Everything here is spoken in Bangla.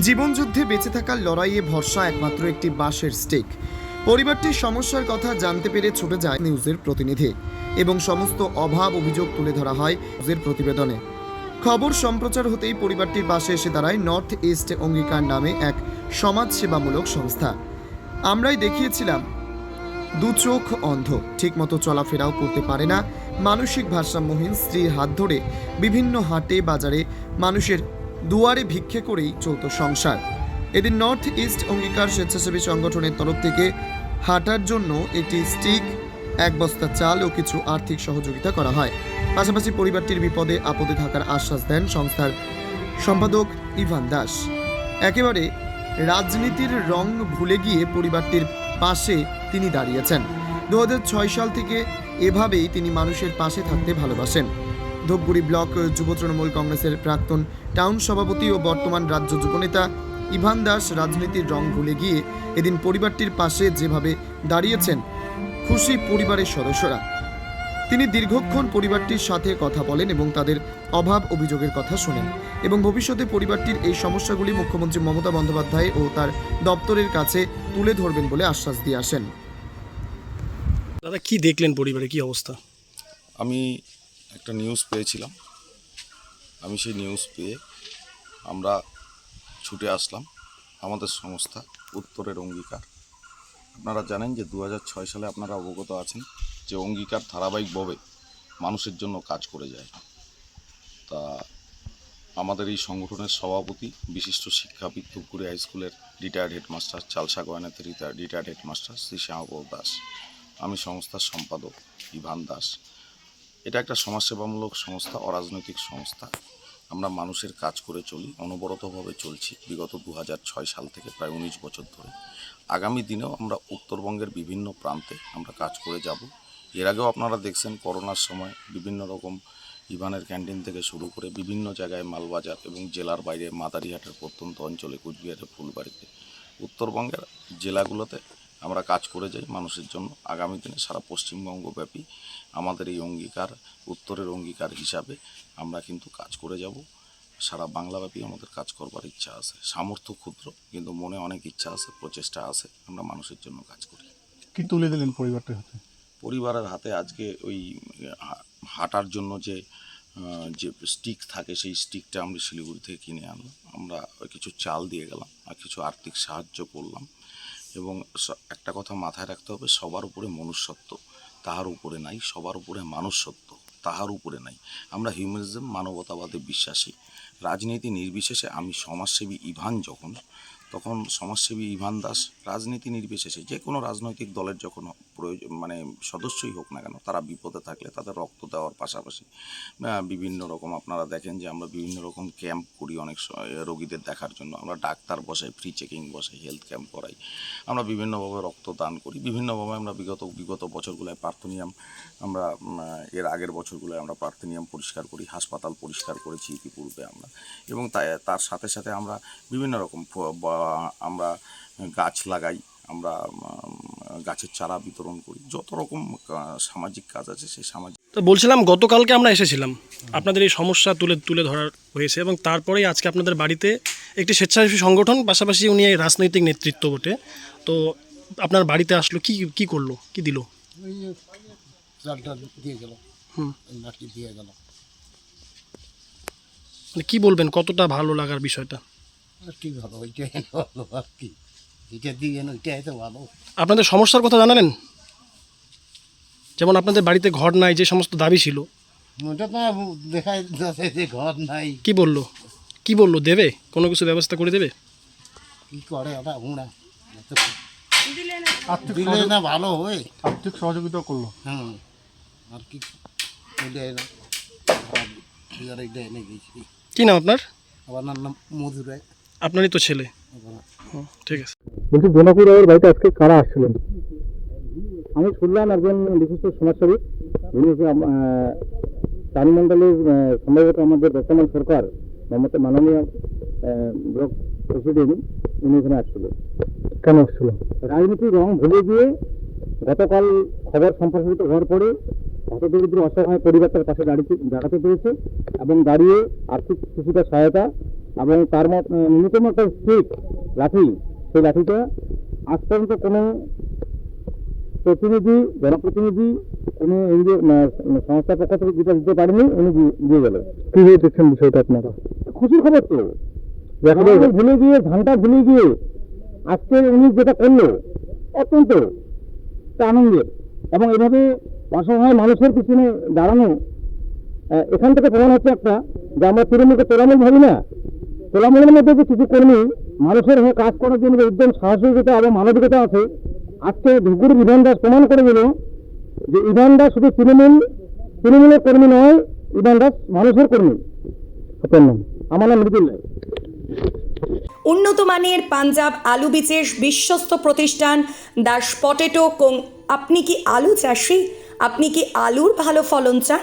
জীবনযুদ্ধে বেঁচে থাকার লড়াইয়ে ভরসা একমাত্র একটি বাঁশের স্টিক। পরিবারটির সমস্যার কথা জানতে পেরে ছুটে যায় নিউজের প্রতিনিধি এবং সমস্ত অভাব অভিযোগ তুলে ধরা হয় নিউজের প্রতিবেদনে। খবর সম্প্রচার হতেই পরিবারটির পাশে এসে দাঁড়ায় নর্থ ইস্ট অঙ্গীকার নামে এক সমাজসেবামূলক সংস্থা। আমরাই দেখিয়েছিলাম, দু চোখ অন্ধ, ঠিকমতো চলাফেরাও করতে পারে না। মানসিক ভারসাম্যহীন স্ত্রীর হাত ধরে বিভিন্ন হাটে, বাজারে মানুষের দুয়ারে ভিক্ষে করেই চলত সংসার। এদিন নর্থ ইস্ট অঙ্গীকার স্বেচ্ছাসেবী সংগঠনের তরফ থেকে হাঁটার জন্য একটি স্টিক এক বস্তা চাল ও কিছু আর্থিক সহযোগিতা করা হয়। পাশাপাশি পরিবারটির বিপদে আপদে থাকার আশ্বাস দেন সংস্থার সম্পাদক ইভান দাস। একেবারে রাজনীতির রং ভুলে গিয়ে পরিবারটির পাশে তিনি দাঁড়িয়েছেন। দু হাজার ছয় সাল থেকে এভাবেই তিনি মানুষের পাশে থাকতে ভালোবাসেন। ধূপগুড়ি ব্লক যুব তৃণমূল কংগ্রেসের প্রাক্তন টাউন সভাপতি ও বর্তমান রাজ্য যুবনেতা ইভান দাস রাজনীতির রং ভুলে গিয়ে এদিন পরিবারটির পাশে যেভাবে দাঁড়িয়েছেন খুশি পরিবারের সদস্যরা। তিনি দীর্ঘক্ষণ পরিবারটির সাথে কথা বলেন এবং তাদের অভাব অভিযোগের কথা শোনেন এবং ভবিষ্যতে পরিবারটির এই সমস্যাগুলি মুখ্যমন্ত্রী মমতা বন্দ্যোপাধ্যায় ও তার দপ্তরের কাছে তুলে ধরবেন বলে আশ্বাস দিয়ে আসেন। দাদা কি দেখলেন পরিবারে? কি অবস্থা? আমি একটা নিউজ পেয়েছিলাম। আমি সেই নিউজ পেয়ে আমরা ছুটে আসলাম আমাদের সংস্থা উত্তরের অঙ্গীকার। আপনারা জানেন যে দু হাজার ছয় সালে আপনারা অবগত আছেন যে অঙ্গীকার ধারাবাহিকভাবে মানুষের জন্য কাজ করে যায়। তা আমাদের এই সংগঠনের সভাপতি, বিশিষ্ট শিক্ষাবিদ ধূপগুড়ি হাই স্কুলের রিটায়ার্ড হেডমাস্টার চালসা গয়নাতে রিটায়ার্ড হেডমাস্টার শ্রী শ্যামাপদ দাস। আমি সংস্থার সম্পাদক ইভান দাস। এটা একটা সমাজসেবামূলক সংস্থা, অরাজনৈতিক সংস্থা। আমরা মানুষের কাজ করে চলি, অনবরতভাবে চলছি বিগত দু হাজার ছয় সাল থেকে প্রায় উনিশ বছর ধরে। আগামী দিনেও আমরা উত্তরবঙ্গের বিভিন্ন প্রান্তে আমরা কাজ করে যাব। এর আগেও আপনারা দেখছেন করোনার সময় বিভিন্ন রকম ইভানের ক্যান্টিন থেকে শুরু করে বিভিন্ন জায়গায় মালবাজার এবং জেলার বাইরে মাদারিহাটের প্রত্যন্ত অঞ্চলে কুচবিহারের ফুলবাড়িতে। উত্তরবঙ্গের জেলাগুলোতে আমরা কাজ করে যাই মানুষের জন্য। আগামী দিনে সারা পশ্চিমবঙ্গব্যাপী আমাদের এই অঙ্গীকার উত্তরের অঙ্গীকার হিসাবে আমরা কিন্তু কাজ করে যাব। সারা বাংলাব্যাপী আমাদের কাজ করবার ইচ্ছা আছে। সামর্থ্য ক্ষুদ্র কিন্তু মনে অনেক ইচ্ছা আছে প্রচেষ্টা আছে আমরা মানুষের জন্য কাজ করি। কি তুলে দিলেন পরিবারটার হাতে? পরিবারের হাতে আজকে ওই হাঁটার জন্য যে যে স্টিক থাকে সেই স্টিকটা আমরা শিলিগুড়ি থেকে কিনে আনলাম। আমরা ওই কিছু চাল দিয়ে গেলাম আর কিছু আর্থিক সাহায্য করলাম। এবং একটা কথা মাথায় রাখতে হবে, সবার উপরে মনুষ্যত্ব। তাহার উপরে নাই, সবার উপরে মানুষত্ব। তাহার উপরে নাই। আমরা হিউম্যানিজম মানবতাবাদে বিশ্বাসী। রাজনীতি নির্বিশেষে আমি সমাজসেবী ইভান যখন, তখন সমাজসেবী ইভান দাস রাজনীতি নির্বিশেষে যে কোনো রাজনৈতিক দলের যখন প্রয়োজন মানে সদস্যই হোক না কেন, তারা বিপদে থাকলে তাদের রক্ত দেওয়ার পাশাপাশি বিভিন্ন রকম আপনারা দেখেন যে আমরা বিভিন্ন রকম ক্যাম্প করি অনেক রোগীদের দেখার জন্য। আমরা ডাক্তার বসাই ফ্রি চেকিং বসাই হেলথ ক্যাম্প করাই। আমরা বিভিন্নভাবে রক্ত দান করি। বিভিন্নভাবে আমরা বিগত বিগত বছরগুলোয় পার্থনিয়াম আমরা এর আগের বছরগুলোয় আমরা পার্থনিয়াম পরিষ্কার করি, হাসপাতাল পরিষ্কার করেছি ইতিপূর্বে আমরা। এবং তাই- তার সাথে সাথে আমরা বিভিন্ন রকম আমরা গাছ লাগাই, আমরা গাছের চারা বিতরণ করি। যত রকম সামাজিক কাজ আছে সেই সামাজিক তো বলছিলাম গতকালকে আমরা এসেছিলাম। আপনাদের এই সমস্যা তুলে তুলে ধরার হয়েছে এবং তারপরেই আজকে আপনাদের বাড়িতে একটি স্বেচ্ছাসেবী সংগঠন পাশাপাশি উনি এই রাজনৈতিক নেতৃত্ব বটে। তো আপনার বাড়িতে আসলো কি কি করল কি দিল? দিয়ে গেল হুম। দিয়ে গেল। মানে কি বলবেন কতটা ভালো লাগার বিষয়টা? আর কি ভালো ওইটাই ভালো আর কি। এটা দিয়ে না ওইটাই ভালো। আপনাদের সমস্যার কথা জানালেন? যেমন আপনাদের বাড়িতে ঘর নাই যে সমস্ত দাবি ছিল। ওটা তো দেখাই যাচ্ছে যে ঘর নাই। কি বলল? কি বলল? দেবে? কোনো কিছু ব্যবস্থা করে দেবে? কি করে ওটা উড়া দিলে না। ভালো হয় আর্থিক সহযোগিতা করল। হুম। আর কি না কি নাম আপনার? আমার নাম মধুরাই আপনারই তো ছেলে। হুম, ঠিক আছে। বলছি জনপুর রায়ের বাড়িতে আজকে কারা আসছিলেন? আমি শুনলাম একজন বিশিষ্ট সমাজসেবী উনি আহ, সম্ভবত আমাদের বর্তমান সরকার মমতা মাননীয় ব্লক প্রেসিডেন্ট উনি এখানে আসছিল কেন আসছিল রাজনীতির রং ভুলে গিয়ে গতকাল খবর সম্প্রসারিত হওয়ার পরে হতদরিদ্র অসহায় পরিবারটার পাশে দাঁড়িয়ে দাঁড়াতে পেরেছে এবং দাঁড়িয়ে আর্থিক কিছুটা সহায়তা এবং তার ন্যূনতম একটা স্টিক লাঠি সেই লাঠিটা আজ পর্যন্ত কোনো প্রতিনিধি জনপ্রতিনিধি কোনো এনজিও সংস্থার পক্ষ থেকে যেটা দিতে পারেনি উনি দিয়ে- গেল। কীভাবে দেখছেন বিষয়টা আপনারা? খুশির খবর তো। ভুলে গিয়ে ধানটা ভুলে গিয়ে আজকে উনি যেটা করল অত্যন্ত আনন্দের। এবং এভাবে অসহায় মানুষের পিছনে দাঁড়ানো এখান থেকে প্রমাণ হচ্ছে একটা যে আমরা তৃণমূলকে তোলামূল ভাবি না। তোলামূলের মধ্যে যে কিছু কর্মী মানুষের হয়ে কাজ করার জন্য উদ্যম সাহসিকতা এবং মানবিকতা আছে, আজকে ধুপগুড়ি ইভান দাস প্রমাণ করে দিল যে ইভান দাস শুধু তৃণমূল, তৃণমূলের কর্মী নয়, ইভান দাস মানুষের কর্মী। আমার নাম মৃদুল্লাহ উন্নত মানের পাঞ্জাব আলু বীজের বিশ্বস্ত প্রতিষ্ঠান দাস পটেটো কোং আপনি কি আলু চাষি? আপনি কি আলুর ভালো ফলন চান?